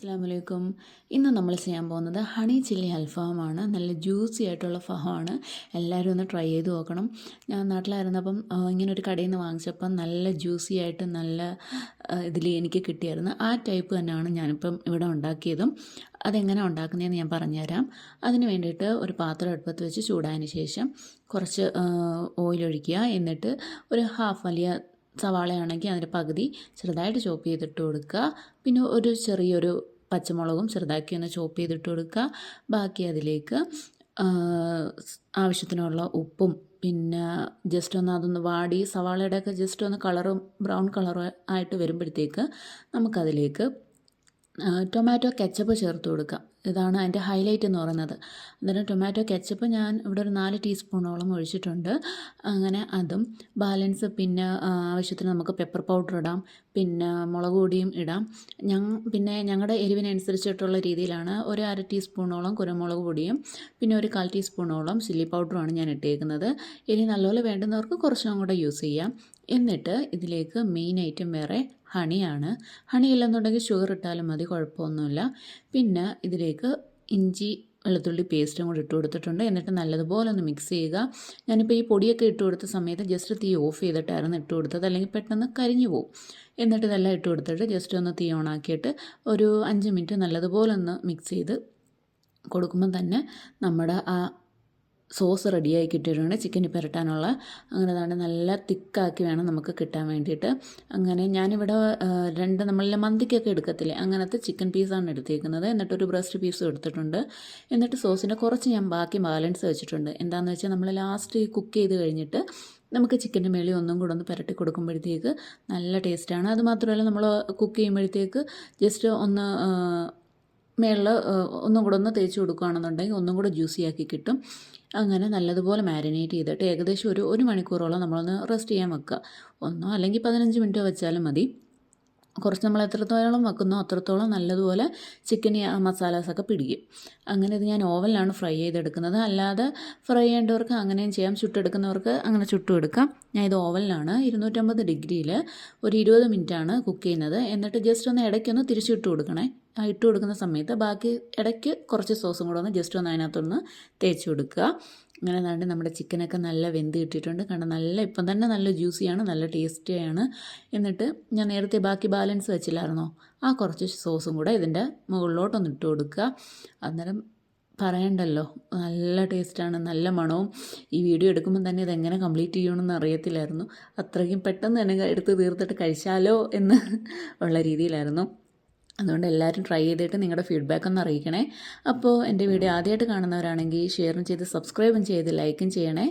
അസ്സാമലൈക്കും ഇന്ന് നമ്മൾ ചെയ്യാൻ പോകുന്നത് ഹണി ചില്ലി അൽഫാമാണ്. നല്ല ജ്യൂസി ആയിട്ടുള്ള ഫഹമാണ് എല്ലാവരും ഒന്ന് ട്രൈ ചെയ്ത് നോക്കണം. ഞാൻ നാട്ടിലായിരുന്നപ്പം ഇങ്ങനെ ഒരു കടയിൽ നിന്ന് വാങ്ങിച്ചപ്പം നല്ല ജ്യൂസി ആയിട്ട് നല്ല ഇതിൽ എനിക്ക് കിട്ടിയായിരുന്നു. ആ ടൈപ്പ് തന്നെയാണ് ഞാനിപ്പം ഇവിടെ ഉണ്ടാക്കിയതും. അതെങ്ങനെ ഉണ്ടാക്കുന്നതെന്ന് ഞാൻ പറഞ്ഞുതരാം. അതിന് വേണ്ടിയിട്ട് ഒരു പാത്രം അടുപ്പത്ത് വെച്ച് ചൂടായതിന് ശേഷം കുറച്ച് ഓയിലൊഴിക്കുക എന്നിട്ട് ഒരു ഹാഫ് വലിയ സവാളയാണെങ്കിൽ അതിന്റെ പകുതി ചെറുതായിട്ട് ചോപ്പ് ചെയ്തിട്ട് കൊടുക്കുക. പിന്നെ ഒരു ചെറിയൊരു പച്ചമുളകും ചെറുതാക്കി ഒന്ന് ചോപ്പ് ചെയ്തിട്ട് കൊടുക്കുക. ബാക്കി അതിലേക്ക് ആവശ്യത്തിനുള്ള ഉപ്പും പിന്നെ ജസ്റ്റ് ഒന്ന് അതൊന്ന് വാടി സവാളയുടെയൊക്കെ ജസ്റ്റ് ഒന്ന് കളറും ബ്രൗൺ കളറും ആയിട്ട് വരുമ്പോഴത്തേക്ക് നമുക്കതിലേക്ക് ടൊമാറ്റോ കെച്ചപ്പ് ചേർത്ത് കൊടുക്കാം ഇതാണ് അതിന്റെ ഹൈലൈറ്റ് എന്ന് പറയുന്നത്. അന്നേരം ടൊമാറ്റോ കെച്ചപ്പ് ഞാൻ ഇവിടെ ഒരു നാല് ടീസ്പൂണോളം ഒഴിച്ചിട്ടുണ്ട്. അങ്ങനെ അതും ബാലൻസ് പിന്നെ ആവശ്യത്തിന് നമുക്ക് പെപ്പർ പൗഡർ ഇടാം. പിന്നെ മുളക് പൊടിയും ഇടാം. ഞങ്ങ പിന്നെ ഞങ്ങളുടെ എരിവിനനുസരിച്ചിട്ടുള്ള രീതിയിലാണ് ഒരു അര ടീസ്പൂണോളം കുരുമുളക് പൊടിയും പിന്നെ ഒരു കാൽ ടീസ്പൂണോളം ചില്ലി പൗഡറുമാണ് ഞാൻ ഇട്ടേക്കുന്നത്. ഇനി നല്ലപോലെ വേണ്ടുന്നവർക്ക് കുറച്ചും കൂടെ യൂസ് ചെയ്യാം. എന്നിട്ട് ഇതിലേക്ക് മെയിൻ ഐറ്റം വേറെ ഹണിയാണ്. ഹണി ഇല്ലെന്നുണ്ടെങ്കിൽ ഷുഗർ ഇട്ടാലും മതി കുഴപ്പമൊന്നുമില്ല. പിന്നെ ഇതിലേക്ക് ഇഞ്ചി വെളുത്തുള്ളി പേസ്റ്റും കൂടി ഇട്ട് കൊടുത്തിട്ടുണ്ട്. എന്നിട്ട് നല്ലതുപോലെ ഒന്ന് മിക്സ് ചെയ്യുക. ഞാനിപ്പോൾ ഈ പൊടിയൊക്കെ ഇട്ട് കൊടുത്ത സമയത്ത് ജസ്റ്റ് തീ ഓഫ് ചെയ്തിട്ടായിരുന്നു ഇട്ട് കൊടുത്തത്. അല്ലെങ്കിൽ പെട്ടെന്ന് കരിഞ്ഞു പോകും എന്നിട്ട് ഇതെല്ലാം ഇട്ട് കൊടുത്തിട്ട് ജസ്റ്റ് ഒന്ന് തീ ഓണാക്കിയിട്ട് ഒരു അഞ്ച് മിനിറ്റ് നല്ലതുപോലെ ഒന്ന് മിക്സ് ചെയ്ത് കൊടുക്കുമ്പോൾ തന്നെ നമ്മുടെ ആ സോസ് റെഡിയായി കിട്ടിയിട്ടുണ്ട്. ചിക്കൻ പുരട്ടാനുള്ള. അങ്ങനെ അതാണ് നല്ല തിക്കാക്കി വേണം നമുക്ക് കിട്ടാൻ വേണ്ടിയിട്ട്. അങ്ങനെ ഞാനിവിടെ രണ്ട് നമ്മളിലെ മന്തിക്കൊക്കെ എടുക്കത്തില്ലേ? അങ്ങനത്തെ ചിക്കൻ പീസാണ് എടുത്തേക്കുന്നത്. എന്നിട്ടൊരു ബ്രസ്റ്റ് പീസും എടുത്തിട്ടുണ്ട്. എന്നിട്ട് സോസിന്റെ കുറച്ച് ഞാൻ ബാക്കി ബാലൻസ് വെച്ചിട്ടുണ്ട്. എന്താണെന്ന് വെച്ചാൽ നമ്മൾ ലാസ്റ്റ് കുക്ക് ചെയ്ത് കഴിഞ്ഞിട്ട് നമുക്ക് ചിക്കന്റെ മേളിൽ ഒന്നും കൂടെ ഒന്ന് പുരട്ടി കൊടുക്കുമ്പോഴത്തേക്ക് നല്ല ടേസ്റ്റാണ്. അതുമാത്രമല്ല നമ്മൾ കുക്ക് ചെയ്യുമ്പോഴത്തേക്ക് ജസ്റ്റ് ഒന്ന് മേളിൽ ഒന്നും കൂടെ ഒന്ന് തേച്ച് കൊടുക്കുകയാണെന്നുണ്ടെങ്കിൽ ഒന്നും കൂടെ ജ്യൂസി ആക്കി കിട്ടും. അങ്ങനെ നല്ലതുപോലെ മാരിനേറ്റ് ചെയ്തിട്ട് ഏകദേശം ഒരു ഒരു മണിക്കൂറോളം നമ്മളൊന്ന് റെസ്റ്റ് ചെയ്യാൻ വെക്കുക. ഒന്നോ അല്ലെങ്കിൽ പതിനഞ്ച് മിനിറ്റോ വെച്ചാലും മതി. കുറച്ച് നമ്മൾ എത്രത്തോളം വെക്കുന്നോ അത്രത്തോളം നല്ലതുപോലെ ചിക്കൻ മസാലാസൊക്കെ പിടിക്കും. അങ്ങനെ ഇത് ഞാൻ ഓവനിലാണ് ഫ്രൈ ചെയ്തെടുക്കുന്നത്. അല്ലാതെ ഫ്രൈ ചെയ്യേണ്ടവർക്ക് അങ്ങനെയും ചെയ്യാം. ചുട്ടെടുക്കുന്നവർക്ക് അങ്ങനെ ചുട്ടും എടുക്കാം. ഞാൻ ഇത് ഓവനിലാണ് ഇരുന്നൂറ്റമ്പത് ഡിഗ്രിയിൽ ഒരു ഇരുപത് മിനിറ്റാണ് കുക്ക് ചെയ്യുന്നത്. എന്നിട്ട് ജസ്റ്റ് ഒന്ന് ഇടയ്ക്കൊന്ന് തിരിച്ചിട്ട് കൊടുക്കണേ. ആ ഇട്ട് കൊടുക്കുന്ന സമയത്ത് ബാക്കി ഇടയ്ക്ക് കുറച്ച് സോസും കൂടെ ഒന്ന് ജസ്റ്റ് ഒന്ന് അതിനകത്തൊന്ന് തേച്ച് കൊടുക്കുക. അങ്ങനെ ദാണ്ട് നമ്മുടെ ചിക്കനൊക്കെ നല്ല വെന്ത് കിട്ടിയിട്ടുണ്ട്. കാരണം നല്ല ഇപ്പം തന്നെ നല്ല ജ്യൂസിയാണ് നല്ല ടേസ്റ്റിയാണ് എന്നിട്ട് ഞാൻ നേരത്തെ ബാക്കി ബാലൻസ് വെച്ചില്ലായിരുന്നോ? ആ കുറച്ച് സോസും കൂടെ ഇതിന്റെ മുകളിലോട്ടൊന്ന് ഇട്ട് കൊടുക്കുക. അന്നേരം പറയണ്ടല്ലോ നല്ല ടേസ്റ്റാണ് നല്ല മണവും. ഈ വീഡിയോ എടുക്കുമ്പോൾ തന്നെ ഇതെങ്ങനെ കംപ്ലീറ്റ് ചെയ്യണമെന്ന് അറിയത്തില്ലായിരുന്നു. അത്രയ്ക്കും പെട്ടെന്ന് തന്നെ എടുത്ത് തീർത്തിട്ട് കഴിച്ചാലോ എന്ന് ഉള്ള രീതിയിലായിരുന്നു. അതുകൊണ്ട് എല്ലാവരും ട്രൈ ചെയ്തിട്ട് നിങ്ങളുടെ ഫീഡ്ബാക്ക് ഒന്ന് അറിയിക്കണേ. അപ്പോൾ എന്റെ വീഡിയോ ആദ്യമായിട്ട് കാണുന്നവരാണെങ്കിൽ ഷെയറും ചെയ്ത് സബ്സ്ക്രൈബും ചെയ്ത് ലൈക്കും ചെയ്യണേ.